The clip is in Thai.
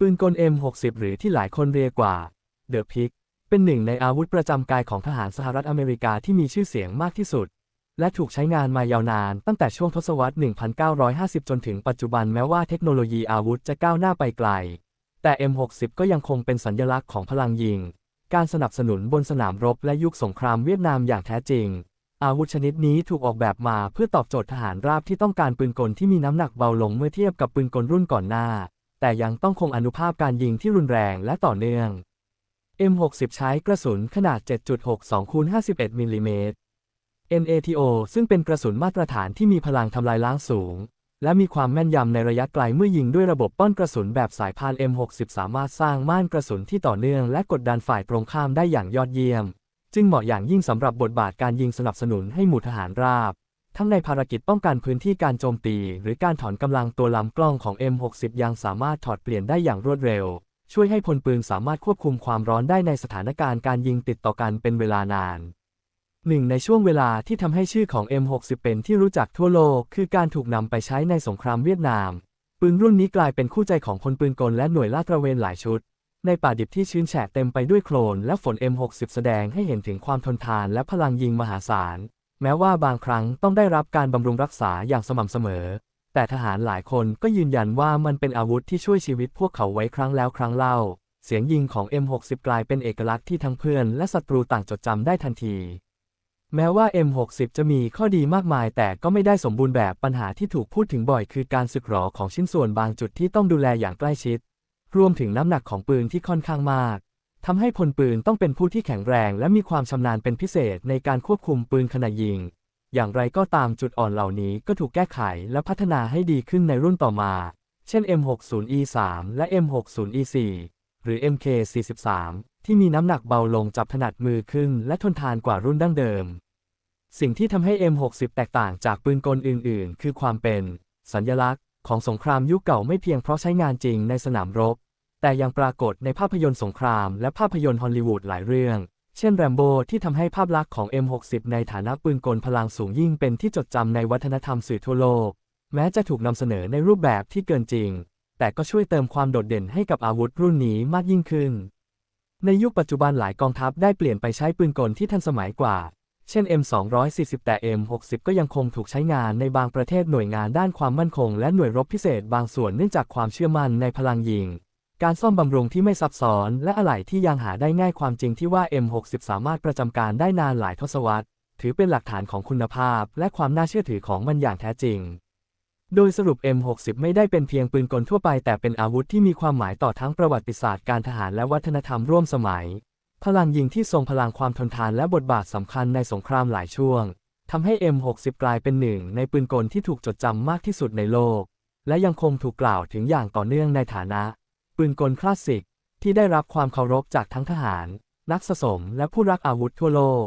ปืนกล M60 หรือที่หลายคนเรียกว่า The Pick เป็นหนึ่งในอาวุธประจำกายของทหารสหรัฐอเมริกาที่มีชื่อเสียงมากที่สุด และถูกใช้งานมายาวนานตั้งแต่ช่วงทศวรรษ 1950 จนถึงปัจจุบันแม้ว่าเทคโนโลยีอาวุธจะก้าวหน้าไปไกล แต่ M60 ก็ยังคงเป็นสัญลักษณ์ของพลังยิง การสนับสนุนบนสนามรบและยุคสงครามเวียดนามอย่างแท้จริง อาวุธชนิดนี้ถูกออกแบบมาเพื่อตอบโจทย์ทหารราบที่ต้องการปืนกลที่มีน้ำหนักเบาลงเมื่อเทียบกับปืนกลรุ่นก่อนหน้า แต่ยังต้องคงอนุภาพการยิงที่รุนแรงและต่อเนื่อง M60 ใช้กระสุนขนาด 7.62คูณ51มิลลิเมตร NATO ซึ่งเป็นกระสุนมาตรฐานที่มีพลังทำลายล้างสูง และมีความแม่นยำในระยะไกลเมื่อยิงด้วยระบบป้อนกระสุนแบบสายพาน M60 สามารถสร้างม่านกระสุนที่ต่อเนื่องและกดดันฝ่ายตรงข้ามได้อย่างยอดเยี่ยม จึงเหมาะอย่างยิ่งสำหรับบทบาทการยิงสนับสนุนให้หมู่ทหารราบ ทั้งในภารกิจป้องกันพื้นที่การโจมตี หรือการถอนกำลังตัวลำกล้องของ M60 ยังสามารถถอดเปลี่ยนได้อย่างรวดเร็ว ช่วยให้พลปืนสามารถควบคุมความร้อนได้ในสถานการณ์การยิงติดต่อกันเป็นเวลานานหนึ่งในช่วงเวลาที่ทำให้ชื่อของ M60 เป็นที่รู้จักทั่วโลก คือการถูกนำไปใช้ในสงครามเวียดนาม ปืนรุ่นนี้กลายเป็นคู่ใจของพลปืนกลและหน่วยลาดตระเวนหลายชุด ในป่าดิบที่ชื้นแฉะเต็มไปด้วยโคลนและฝน M60 แสดงให้เห็นถึงความทนทานและพลังยิงมหาศาล แม้ว่าบางครั้งต้องได้รับการบำรุงรักษาอย่างสม่ำเสมอ แต่ทหารหลายคนก็ยืนยันว่ามันเป็นอาวุธที่ช่วยชีวิตพวกเขาไว้ครั้งแล้วครั้งเล่า เสียงยิงของ M60 กลายเป็นเอกลักษณ์ที่ทั้งเพื่อนและศัตรูต่างจดจำได้ทันที แม้ว่า M60 จะมีข้อดีมากมาย แต่ก็ไม่ได้สมบูรณ์แบบปัญหาที่ถูกพูดถึงบ่อย คือการสึกหรอของชิ้นส่วนบางจุดที่ต้องดูแลอย่างใกล้ชิด รวมถึงน้ำหนักของปืนที่ค่อนข้างมาก ทำให้พลปืนต้องเป็นผู้ที่แข็งแรงและมีความชำนาญเป็นพิเศษในการควบคุมปืนขณะยิง อย่างไรก็ตามจุดอ่อนเหล่านี้ก็ถูกแก้ไขและพัฒนาให้ดีขึ้นในรุ่นต่อมา เช่น M60E3 และ M60E4 หรือ MK43 ที่มีน้ำหนักเบาลงจับถนัดมือขึ้นและทนทานกว่ารุ่นดั้งเดิม สิ่งที่ทำให้ M60 แตกต่างจากปืนกลอื่น ๆ คือความเป็น สัญลักษณ์ของสงครามยุคเก่าไม่เพียงเพราะใช้งานจริงในสนามรบ แต่ยังปรากฏในภาพยนตร์สงครามและภาพยนตร์ฮอลลีวูดหลายเรื่อง เช่นแรมโบที่ทำให้ภาพลักษณ์ของ M60 ในฐานะปืนกลพลังสูงยิ่งเป็นที่จดจำในวัฒนธรรมสื่อทั่วโลก แม้จะถูกนำเสนอในรูปแบบที่เกินจริง แต่ก็ช่วยเติมความโดดเด่นให้กับอาวุธรุ่นนี้มากยิ่งขึ้น ในยุคปัจจุบันหลายกองทัพได้เปลี่ยนไปใช้ปืนกลที่ทันสมัยกว่า เช่น M240 แต่ M60 ก็ยังคงถูกใช้งานในบางประเทศหน่วยงานด้านความมั่นคง และหน่วยรบพิเศษบางส่วนเนื่องจากความเชื่อมั่นในพลังยิง การซ่อมบำรุงที่ไม่ซับซ้อน และอะไหล่ที่ยังหาได้ง่ายความจริงที่ว่า M60 สามารถประจำการได้นานหลายทศวรรษ ถือเป็นหลักฐานของคุณภาพ และความน่าเชื่อถือของมันอย่างแท้จริง โดยสรุป M60 ไม่ได้เป็นเพียงปืนกลทั่วไป แต่เป็นอาวุธที่มีความหมายต่อทั้งประวัติศาสตร์การทหารและวัฒนธรรมร่วมสมัย พลังยิงที่ทรงพลังความทนทานและบทบาทสำคัญในสงครามหลายช่วงทำให้ M60 กลายเป็นหนึ่งในปืนกลที่ถูกจดจำมากที่สุดในโลก และยังคงถูกกล่าวถึงอย่างต่อเนื่องในฐานะ ปืนกลคลาสสิกที่ได้รับความเคารพจากทั้งทหาร นักสะสมและผู้รักอาวุธทั่วโลก